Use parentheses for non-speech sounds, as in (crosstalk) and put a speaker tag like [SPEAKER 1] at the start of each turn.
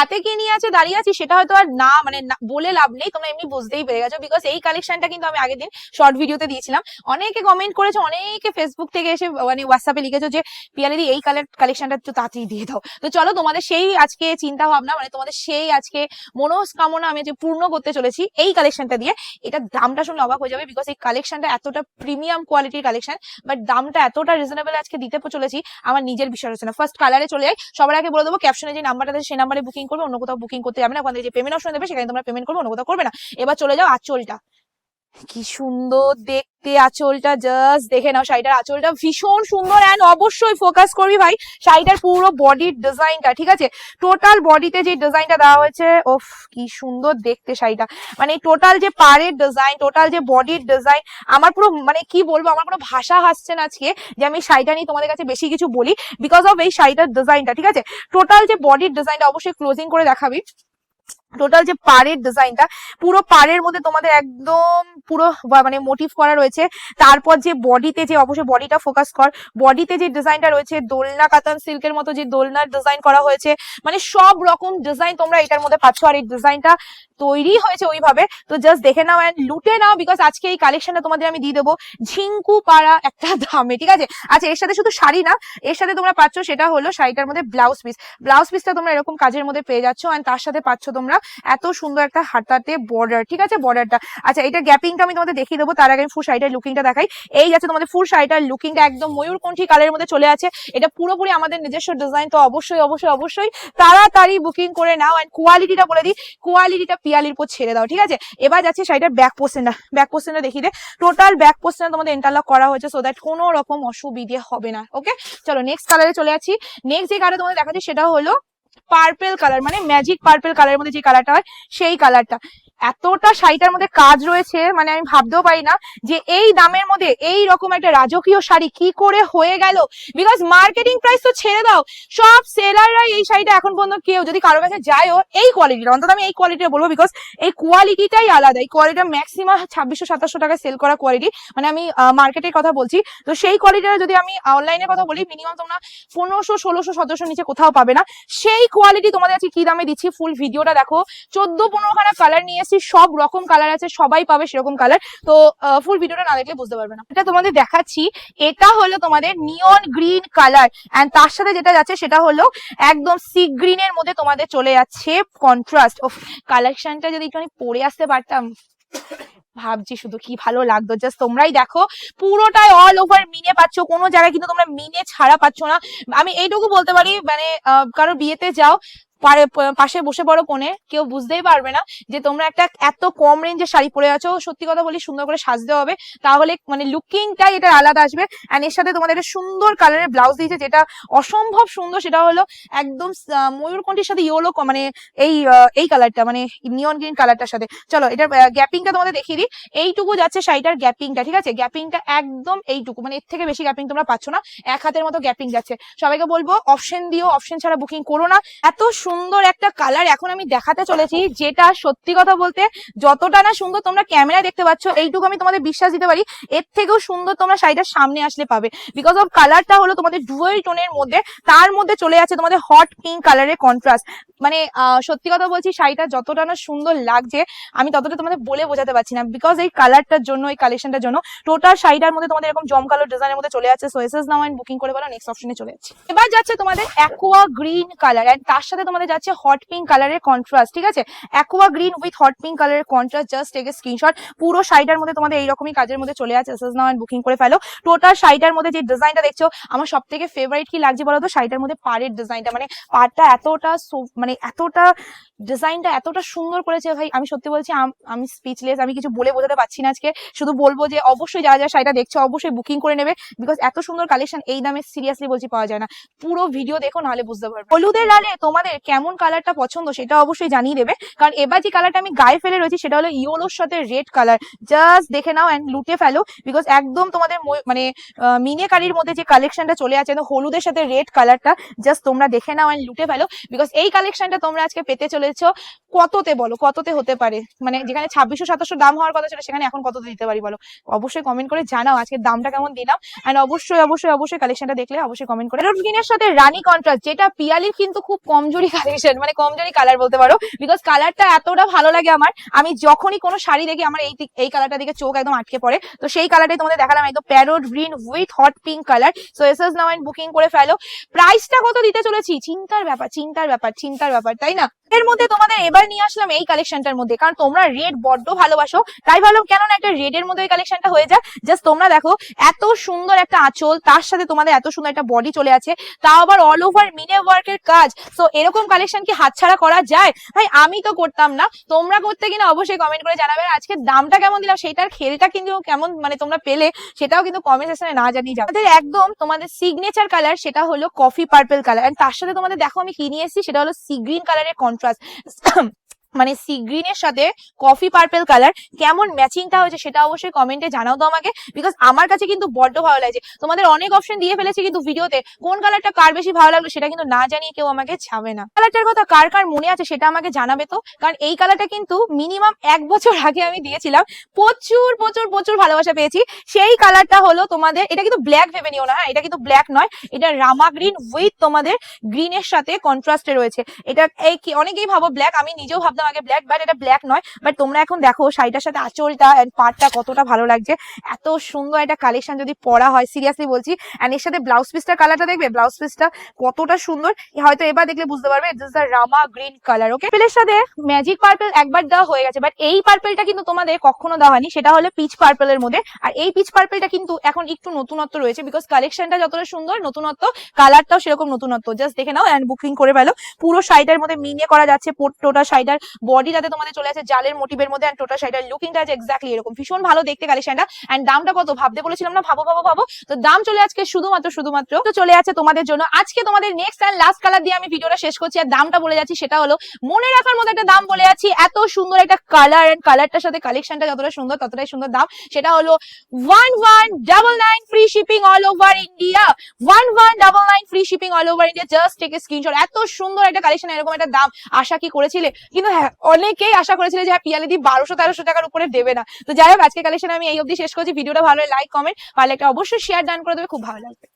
[SPEAKER 1] হাতে কি নিয়ে আছে, দাঁড়িয়ে আছি, সেটা হয়তো আর না মানে বলে লাভ নেই, তোমরা এমনি বুঝতেই পেরে গেছো বিকজ এই কালেকশনটা কিন্তু আমি আগের দিন শর্ট ভিডিওতে দিয়েছিলাম। অনেকে কমেন্ট করেছে, অনেকে ফেসবুক থেকে এসে মানে হোয়াটসঅ্যাপে লিখেছো যে, পিয়ালিদি, এই কালার কালেকশনটা একটু তাড়াতাড়ি দিয়ে দাও। তো চলো, তোমাদের সেই আজকে চিন্তা ভাবনা মানে তোমাদের সেই আজকে মনস্কামনা আমি যে পূর্ণ করতে চলেছি, এই কালেকশনটা দিয়ে, এটা দামটা শুনলে অবাক হয়ে যাবে বিকজ এই কালেকশনটা এতটা প্রিমিয়াম কোয়ালিটির কালেকশন বাট দামটা এতটা রিজনেবল আজকে দিতে চলেছি, আমার নিজের বিষয় হচ্ছে না ফার্স্ট কালারে চলে যাই, সবার আগে বলে দেবো ক্যাপশনে যে নাম্বারটা সেই নাম্বারে বুকিং করবে, অন্য কোথাও বুকিং করতে যাবে না। ওখান থেকে যে পেমেন্ট অপশন দেবে, সেখানে তোমরা পেমেন্ট করবে, অন্য কোথাও করবে না। এবার চলে যাও আঁচলটা কি সুন্দর দেখতে আঁচলটা জাস্ট দেখে নাও শাড়িটার আঁচলটা। ভীষণ সুন্দর অ্যান্ড অবশ্যই ফোকাস করবি ভাই, শাড়িটার পুরো বডির ডিজাইনটা ঠিক আছে? টোটাল বডিতে যে ডিজাইনটা দেওয়া হয়েছে ওফ কি সুন্দর দেখতে শাড়িটা। মানে টোটাল যে পাড়ের ডিজাইন টোটাল যে বডির ডিজাইন আমার পুরো মানে কি বলব, আমার কোনো ভাষা হাসছে না আজকে যে আমি শাড়িটা নিয়ে তোমাদের কাছে বেশি কিছু বলি বিকজ অফ এই শাড়িটার ডিজাইনটা ঠিক আছে? টোটাল যে বডির ডিজাইনটা অবশ্যই ক্লোজিং করে দেখাবি। টোটাল যে পাড়ের ডিজাইনটা পুরো পাড়ের মধ্যে তোমাদের একদম পুরো মানে মোটিভ করা রয়েছে। তারপর যে বডিতে যে অবশ্যই বডিটা ফোকাস কর বডিতে যে ডিজাইনটা রয়েছে, দোলনা কাতান সিল্কের মতো যে দোলনার ডিজাইন করা হয়েছে মানে সব রকম ডিজাইন তোমরা এটার মধ্যে পাচ্ছ। আর এই ডিজাইনটা তৈরি হয়েছে ওইভাবে। তো জাস্ট দেখে নাও অ্যান্ড লুটে নাও বিকজ আজকে এই কালেকশনটা তোমাদের আমি দিয়ে দেবো। ঝিঙ্কু পাড়া একটা দামে, ঠিক আছে? আচ্ছা এর সাথে শুধু শাড়ি না, এর সাথে তোমরা পাচ্ছ সেটা হলো শাড়িটার মধ্যে ব্লাউজ পিস ব্লাউজ পিসটা তোমরা এরকম কাজের মধ্যে পেয়ে যাচ্ছ অ্যান্ড তার সাথে পাচ্ছ তোমরা এত সুন্দর একটা হাতাতে বর্ডার ঠিক আছে? বর্ডারটা আচ্ছা এটা গ্যাপিংটা আমি তোমাদের দেখিয়ে দেবো, তার আগে আমি ফুল শাড়িটার লুকিংটা দেখাই। এই যাচ্ছে তোমাদের ফুল শাড়িটার লুকিংটা একদম ময়ূরকণ্ঠী কালারের মধ্যে চলে আছে। এটা পুরোপুরি আমাদের নিজস্ব ডিজাইন তো অবশ্যই অবশ্যই অবশ্যই তাড়াতাড়ি বুকিং করে নাও অ্যান্ড কোয়ালিটিটা বলে দিই। কোয়ালিটিটা পিয়ালির উপর ছেড়ে দাও, ঠিক আছে? এবার যাচ্ছে শাড়িটার ব্যাক পোর্শনটা ব্যাক পোর্শনটা দেখিয়ে দে। টোটাল ব্যাক পোর্শনটা তোমাদের ইন্টারলক করা হয়েছে সো দ্যাট কোনো রকম অসুবিধে হবে না ওকে চলো নেক্সট কালারে চলে যাচ্ছি। নেক্সট যে কালার তোমাদের দেখাচ্ছি সেটা হলো পার্পেল কালার মানে ম্যাজিক পার্পেল কালারের মধ্যে যে কালারটা হয়, সেই কালারটা এতটা শাড়িটার মধ্যে কাজ রয়েছে মানে আমি ভাবতেও পারি না যে এই দামের মধ্যে এই রকম একটা রাজকীয় শাড়ি কি করে হয়ে গেল। বিকজ মার্কেটিং প্রাইস তো ছেড়ে দাও। সব সেলাররা এই শাড়িটা এখন পর্যন্ত কেউ, যদি কারও কাছে যায়ও, এই কোয়ালিটিটা অন্তত আমি এই কোয়ালিটিটা বলব বিকজ এই কোয়ালিটিটাই আলাদা। এই কোয়ালিটিটা ম্যাক্সিমাম ছাব্বিশশো, সাতাশশো টাকা সেল করা কোয়ালিটি মানে আমি মার্কেটের কথা বলছি। তো সেই কোয়ালিটিটা যদি আমি অনলাইনের কথা বলি মিনিমাম তোমরা পনেরোশো, ষোলোশো, সতেরোশো নিচে কোথাও পাবে না। সেই কোয়ালিটি তোমাদের আজকে কি দামে দিচ্ছি ফুল ভিডিওটা দেখো। চোদ্দ পনেরো খানা কালার নিয়ে এসেছি সব রকম কালার আছে, সবাই পাবে সেরকম কালার তো ফুল ভিডিওটা না দেখলে বুঝতে পারবে না। এটা তোমাদের দেখাচ্ছি, এটা হলো তোমাদের নিয়ন গ্রিন কালার এন্ড তার সাথে যেটা যাচ্ছে, সেটা হলো একদম সি গ্রিন এর মধ্যে তোমাদের চলে যাচ্ছে কন্ট্রাস্ট ও কালেকশনটা যদি একটু পরে আসতে পারতাম, ভাবছি শুধু কি ভালো লাগতো। জাস্ট তোমরাই দেখো, পুরোটাই অল ওভার মিনে পাচ্ছ, কোনো জায়গায় কিন্তু তোমরা মিনে ছাড়া পাচ্ছ না। আমি এইটুকু বলতে পারি মানে কারও বিয়েতে যাও পাশে বসে পড়ো কোণে, কেউ বুঝতেই পারবে না যে তোমরা একটা এত কম রেঞ্জের শাড়ি পরে আছো। সত্যি কথা বলি, সুন্দর করে সাজতে হবে। তাহলে মানে লুকিংটাই এটা আলাদা আসবে। অ্যান্ড এর সাথে তোমাদের একটা সুন্দর কালারের ব্লাউজ দিয়েছে, যেটা অসম্ভব সুন্দর। সেটা হলো একদম ময়ূরকণ্ঠীর সাথে ইয়েলো মানে এই এই কালারটা মানে নিয়ন গ্রিন কালারটার সাথে। চলো এটার গ্যাপিংটা তোমাদের দেখিয়ে দিই। এইটুকু যাচ্ছে শাড়িটার গ্যাপিংটা ঠিক আছে? গ্যাপিংটা একদম এইটুকু মানে এর থেকে বেশি গ্যাপিং তোমরা পাচ্ছ না। এক হাতের মতো গ্যাপিং যাচ্ছে। সবাইকে বলব অপশন দিও অপশন ছাড়া বুকিং করো না। এত সুন্দর একটা কালার এখন আমি দেখাতে চলেছি, যেটা সত্যি কথা বলতে যতটা না সুন্দর তোমরা ক্যামেরা দেখতে পাচ্ছ, এইটুকু আমি তোমাদের বিশ্বাস দিতে পারি, এর থেকেও সুন্দর তোমরা শাড়িটার সামনে আসলে পাবে। বিকজ অফ কালারটা হলো তোমাদের ডুয়েল টোনের মধ্যে, তার মধ্যে চলে যাচ্ছে তোমাদের হট পিঙ্ক কালারের কন্ট্রাস্ট মানে সত্যি কথা বলছি, শাড়িটা যতটা না সুন্দর লাগছে, আমি ততটা তোমাদের বলে বোঝাতে পারছি না। বিকজ এই কালারটার জন্য, এই কালেকশনটার জন্য টোটাল শাড়িটার মধ্যে তোমাদের এরকম জমকালো ডিজাইনের মধ্যে চলে যাচ্ছে সো এসএস নাও বুকিং করে বলো নেক্সট অপশনে চলে যাচ্ছে। এবার যাচ্ছে তোমাদের অ্যাকোয়া গ্রিন কালার অ্যান্ড তার সাথে তোমাদের যাচ্ছে হট পিঙ্ক কালারের কন্ট্রাস্ট ঠিক আছে? Aqua green with hot pink কালারের কন্ট্রাস্ট জাস্ট টেক স্ক্রিনশট পুরো শাড়িটার মধ্যে তোমাদের এইরকমই কাজের মধ্যে চলে যাচ্ছে এসএস নাও এন্ড বুকিং করে ফেলো। টোটাল শাড়িটার মধ্যে যে ডিজাইনটা দেখছ, আমার সব থেকে ফেভারিট কি লাগছে বলো তো? শাড়িটার মধ্যে পাড়ের ডিজাইনটা মানে পাড়টা এতটা মানে এতটা ডিজাইনটা এতটা সুন্দর করেছে ভাই। আমি সত্যি বলছি, আমি স্পিচলেস আমি কিছু বলে বোঝাতে পারছি না আজকে। শুধু বলব যে অবশ্যই যারা যারা শাড়িটা দেখছ, অবশ্যই বুকিং করে নেবে বিকজ এত সুন্দর কালেকশন এই দামে সিরিয়াসলি বলছি পাওয়া যায় না। পুরো ভিডিও দেখো, নাহলে বুঝতে পারবে। হলুদের লালে তোমাদের কেমন কালারটা পছন্দ সেটা অবশ্যই জানিয়ে দেবে। কারণ এবার যে কালারটা আমি গায়ে ফেলে রয়েছি সেটা হলো ইয়োলোর সাথে রেড কালার জাস্ট দেখে নাও অ্যান্ড লুটে ফেলো বিকজ একদম তোমাদের মানে মিনেকারির মধ্যে যে কালেকশনটা চলে আছে হলুদের সাথে রেড কালারটা জাস্ট তোমরা দেখে নাও অ্যান্ড লুটে ফেলো বিকজ এই কালেকশনটা তোমরা আজকে পেতে চলেছো কততে বলো? কততে হতে পারে? মানে যেখানে ছাব্বিশশো, সাতাশশো দাম হওয়ার কথা ছিল, সেখানে এখন কততে দিতে পারি বলো? অবশ্যই কমেন্ট করে জানাও আজকে দামটা কেমন দিলাম। অ্যান্ড অবশ্যই অবশ্যই অবশ্যই কালেকশনটা দেখলে অবশ্যই কমেন্ট করে গ্রিনের সাথে রানী কন্ট্রাস্ট যেটা পিয়ালির কিন্তু খুব কমজোরি কালেকশন মানে কমজোরি কালার বলতে পারো বিকজ কালারটা এতটা ভালো লাগে আমার, আমি যখনই কোনো শাড়ি দেখি, আমার এই এই কালারটা দিকে চোখ একদম আটকে পড়ে। তো সেই কালারটাই তোমাদের দেখালাম, একদম parrot green with hot pink colour so S S now booking করে ফেলো। প্রাইসটা কত দিতে চলেছি? চিন্তার ব্যাপার চিন্তার ব্যাপার চিন্তার ব্যাপার, তাই না? এর মধ্যে তোমাদের এবার নিয়ে আসলাম এই কালেকশনটার মধ্যে। কারণ তোমরা রেড বড্ড ভালোবাসো। তাই ভাবলাম কেন না একটা রেড এর মধ্যে কালেকশনটা হয়ে যায় জাস্ট তোমরা দেখো, এত সুন্দর একটা আঁচল, তার সাথে তোমাদের এত সুন্দর একটা বডি চলে আছে। তাও আবার অল ওভার মিনে ওয়ার্কের কাজ। সো এরকম কালেকশন কি হাতছাড়া করা যায়? ভাই, আমি তো করতাম না। তোমরা করতে কিনা অবশ্যই কমেন্ট করে জানাবে। আজকে দামটা কেমন দিলাম? সেটার খেলটা কিন্তু কেমন মানে তোমরা পেলে, সেটাও কিন্তু কমেন্ট সেকশনে না জানিয়ে যাবে আমাদের একদম তোমাদের সিগনেচার কালার সেটা হলো কফি পার্পল কালার তার সাথে তোমাদের দেখো আমি কি নিয়ে এসেছি? সেটা হলো সি গ্রিন কালারের কন্ট্রাস্ট Trust. (clears throat) মানে সি গ্রিনের সাথে কফি পার্পেল কালার কেমন ম্যাচিংটা হয়েছে সেটা অবশ্যই কমেন্টে জানাও তো আমাকে বিকজ আমার কাছে কিন্তু বড্ড ভালো লাগছে। তোমাদের অনেক অপশন দিয়ে ফেলেছি কিন্তু ভিডিওতে কোন কালারটা কার বেশি ভালো লাগল সেটা কিন্তু না জানিয়ে কেউ আমাকে ছাবে না। কালারটার কথা কার কার মনে আছে সেটা আমাকে জানাবে তো, কারণ এই কালারটা কিন্তু মিনিমাম এক বছর আগে আমি দিয়েছিলাম। প্রচুর প্রচুর প্রচুর ভালোবাসা পেয়েছি। সেই কালারটা হলো তোমাদের, এটা কিন্তু ব্ল্যাক ভেবে নিও না হ্যাঁ এটা কিন্তু ব্ল্যাক নয়, এটা রামা গ্রিন উইথ তোমাদের গ্রিনের সাথে কন্ট্রাস্টে রয়েছে। এটা এই অনেকেই ভাবো ব্ল্যাক আমি নিজেও ভাবতাম আগে ব্ল্যাক বাট এটা ব্ল্যাক নয়। বাট তোমরা এখন দেখো, শাড়িটার সাথে আঁচলটা এন্ড পাটটা কতটা ভালো লাগছে। এত সুন্দর একটা কালেকশন যদি পরা হয় সিরিয়াসলি বলছি। এন্ড এর সাথে ব্লাউজ পিসটার কালারটা দেখবে? ব্লাউজ পিসটা কতটা সুন্দর। হয়তো এবার দেখলে বুঝতে পারবে দ্য রামা গ্রিন কালার ওকে পেলের সাথে ম্যাজিক পার্পল একবার দেওয়া হয়ে গেছে। বাট এই পার্পলটা কিন্তু তোমাদের কখনো দেওয়া হয়নি। সেটা হলো পিচ পার্পলের মধ্যে। আর এই পিচ পার্পলটা কিন্তু এখন একটু নতুনত্ব রয়েছে বিকজ কালেকশনটা যতটা সুন্দর, নতুনত্ব কালারটাও সেরকম নতুনত্ব। জাস্ট দেখে নাও এন্ড বুকিং করে ফেলো। পুরো শাড়িটার মধ্যে মিনে করা যাচ্ছে পোট- টোটা শাড়িটার বডিটাতে তোমাদের চলে আছে জালের মোটিভের মধ্যে এন্ড টোটা শাড়িটার লুকিংটা আছে এক্স্যাক্টলি এরকম। ভীষণ ভালো দেখতে কালেকশনটা এন্ড দামটা কত? ভাবতে বলেছিলাম না? ভাবো ভাবো ভাবো। তো দাম চলে আজকে শুধুমাত্র শুধুমাত্র তো চলে আছে তোমাদের জন্য। আজকে তোমাদের নেক্সট এন্ড লাস্ট কালার দিয়ে আমি ভিডিওটা শেষ করছি। আর দামটা বলে যাচ্ছি, সেটা হলো মনে রাখার মতো একটা দাম বলে যাচ্ছি। এত সুন্দর একটা কালার এন্ড কালারটার সাথে কালেকশনটা যতটা সুন্দর, ততটাই সুন্দর দাম। সেটা হলো one one double nine free shipping all over India one one double nine free shipping all over India just take screenshot এত সুন্দর একটা কালেকশন এরকম একটা দাম। আশা কি করেছিলে? কিন্তু অনেকেই আশা করেছিল যে হ্যাঁ পিয়ালিদি বারোশো তেরোশো টাকার উপরে দেবে না। তো যাই হোক আজকে কালেকশন আমি এই অবধি শেষ করছি। ভিডিওটা ভালো লাইক কমেন্ট ভালো একটা অবশ্যই শেয়ার ডান করে দেবে। খুব ভালো লাগবে।